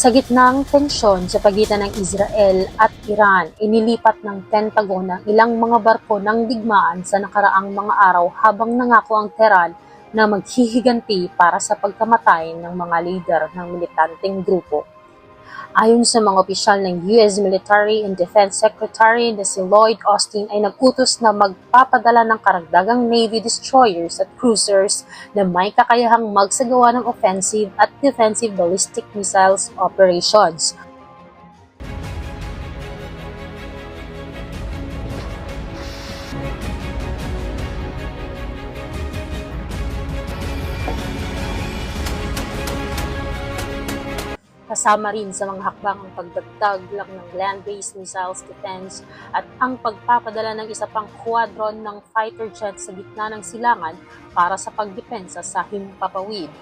Sa gitnang tensyon sa pagitan ng Israel at Iran, inilipat ng Pentagon ang ilang mga barko ng digmaan sa nakaraang mga araw habang nangako ang Tehran na maghihiganti para sa pagkamatay ng mga lider ng militanteng grupo. Ayon sa mga opisyal ng US Military and Defense Secretary na si Lloyd Austin ay nagutos na magpapadala ng karagdagang Navy destroyers at cruisers na may kakayahang magsagawa ng offensive at defensive ballistic missiles operations. Kasama rin sa mga hakbang ang pagdagdag lang ng land-based missiles defense at ang pagpapadala ng isa pang squadron ng fighter jets sa gitna ng silangan para sa pagdepensa sa himpapawid.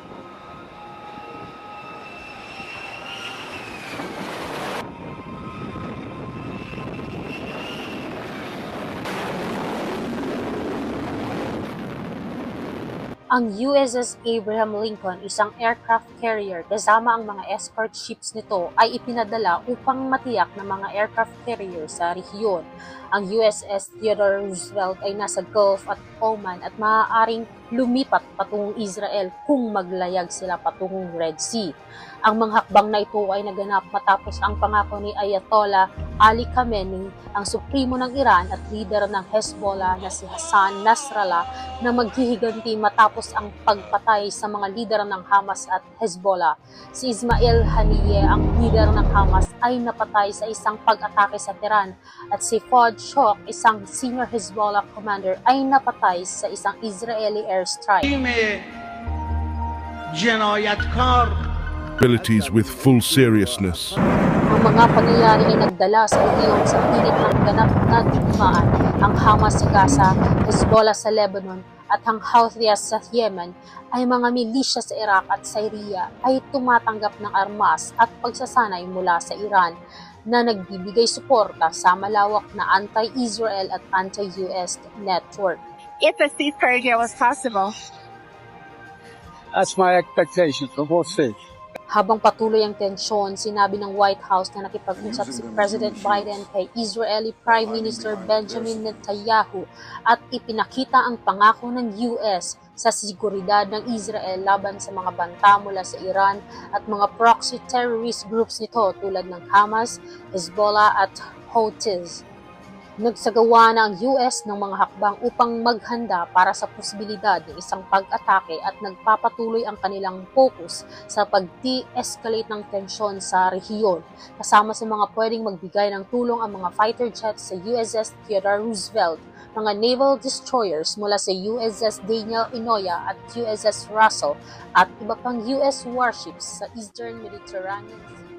Ang USS Abraham Lincoln, isang aircraft carrier kasama ang mga escort ships nito ay ipinadala upang matiyak ng mga aircraft carrier sa rehiyon. Ang USS Theodore Roosevelt ay nasa Gulf at Oman at maaaring lumipat patungong Israel kung maglayag sila patungong Red Sea. Ang mga hakbang na ito ay naganap matapos ang pangako ni Ayatollah Ali Khamenei, ang supremo ng Iran at leader ng Hezbollah na si Hassan Nasrallah na maghihiganti matapos ang pagpatay sa mga lider ng Hamas at Hezbollah. Si Ismail Haniyeh, ang leader ng Hamas, ay napatay sa isang pag-atake sa Tehran at si Fouad Shok, isang senior Hezbollah commander, ay napatay sa isang Israeli airstrike with full seriousness. Ang mga pangyayari ay nagdala sa iyon sa pilit ng ganap na digmaan, ang Hamas sa Gaza, Hezbollah sa Lebanon, at ang Houthis sa Yemen ay mga milisya sa Iraq at Syria ay tumatanggap ng armas at pagsasanay mula sa Iran na nagbibigay suporta sa malawak na anti-Israel at anti-US network if a ceasefire deal was possible. That's my expectation, but we'll see. Habang patuloy ang tensyon, sinabi ng White House na nakipag-usap si President Biden kay Israeli Prime Minister Benjamin Netanyahu at ipinakita ang pangako ng US sa seguridad ng Israel laban sa mga banta mula sa Iran at mga proxy terrorist groups nito tulad ng Hamas, Hezbollah at Houthis. Nagsagawa na ang US ng mga hakbang upang maghanda para sa posibilidad ng isang pag-atake at nagpapatuloy ang kanilang focus sa pag-de-escalate ng tensyon sa rehiyon. Kasama sa mga pwedeng magbigay ng tulong ang mga fighter jets sa USS Theodore Roosevelt, mga naval destroyers mula sa USS Daniel Inouye at USS Russell at iba pang US warships sa Eastern Mediterranean Sea.